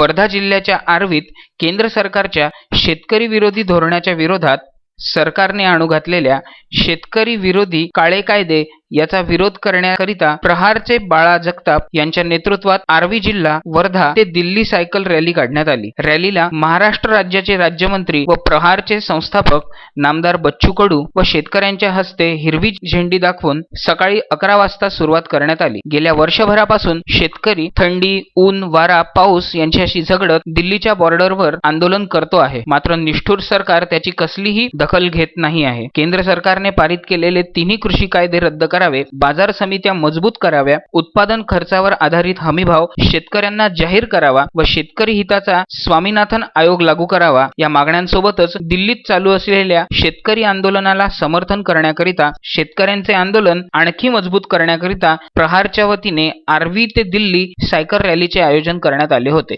वर्धा जिल्ह्याच्या आर्वीत केंद्र सरकारच्या शेतकरी विरोधी धोरणाच्या विरोधात सरकारने आणू घातलेल्या शेतकरी विरोधी काळे कायदे याचा विरोध करण्याकरिता प्रहारचे बाळा जगताप यांच्या नेतृत्वात आर्वी जिल्हा वर्धा ते दिल्ली सायकल रॅली काढण्यात आली. रॅलीला महाराष्ट्र राज्याचे राज्यमंत्री व प्रहारचे संस्थापक नामदार बच्चू कडू व शेतकऱ्यांच्या हस्ते हिरवी झेंडी दाखवून सकाळी अकरा वाजता सुरुवात करण्यात आली. गेल्या वर्षभरापासून शेतकरी थंडी ऊन वारा पाऊस यांच्याशी झगडत दिल्लीच्या बॉर्डरवर आंदोलन करतो आहे. मात्र निष्ठुर सरकार त्याची कसलीही दखल घेत नाही आहे. केंद्र सरकारने पारित केलेले तिन्ही कृषी कायदे रद्द कर करावे बाजार समित्या मजबूत कराव्या उत्पादन खर्चावर आधारित हमीभाव शेतकऱ्यांना जाहीर करावा व शेतकरी हिताचा स्वामीनाथन आयोग लागू करावा या मागण्यांसोबतच दिल्लीत चालू असलेल्या शेतकरी आंदोलनाला समर्थन करण्याकरिता शेतकऱ्यांचे आंदोलन आणखी मजबूत करण्याकरिता प्रहारच्या वतीने आर्वी ते दिल्ली सायकल रॅलीचे आयोजन करण्यात आले होते.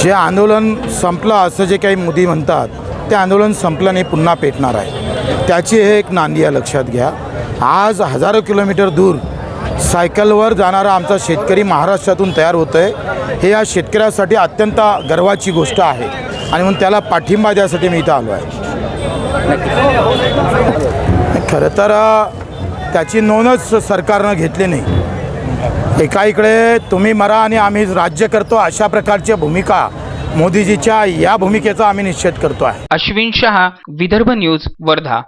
जे आंदोलन संपलं असं जे काही मोदी म्हणतात ते आंदोलन संपलं नाही पुन्हा पेटणार आहे. त्याची हे एक नांदी लक्षात घ्या. आज हजारो किलोमीटर दूर सायकलवर जाणारा आमचा शेतकरी महाराष्ट्रातून तयार होतो आहे हे या शेतकऱ्यासाठी अत्यंत गर्वाची गोष्ट आहे. आणि म्हणून त्याला पाठिंबा द्यासाठी मी इथं आलो आहे. खरं तर त्याची नोंदच सरकारनं घेतली नाही. एका इकडे तुम्ही मरा आणि आम्ही राज्य करतो अशा प्रकारच्या भूमिका मोदीजीच्या या भूमिकेचा आम्ही निषेध करतो आहे. अश्विन शहा विदर्भ न्यूज वर्धा.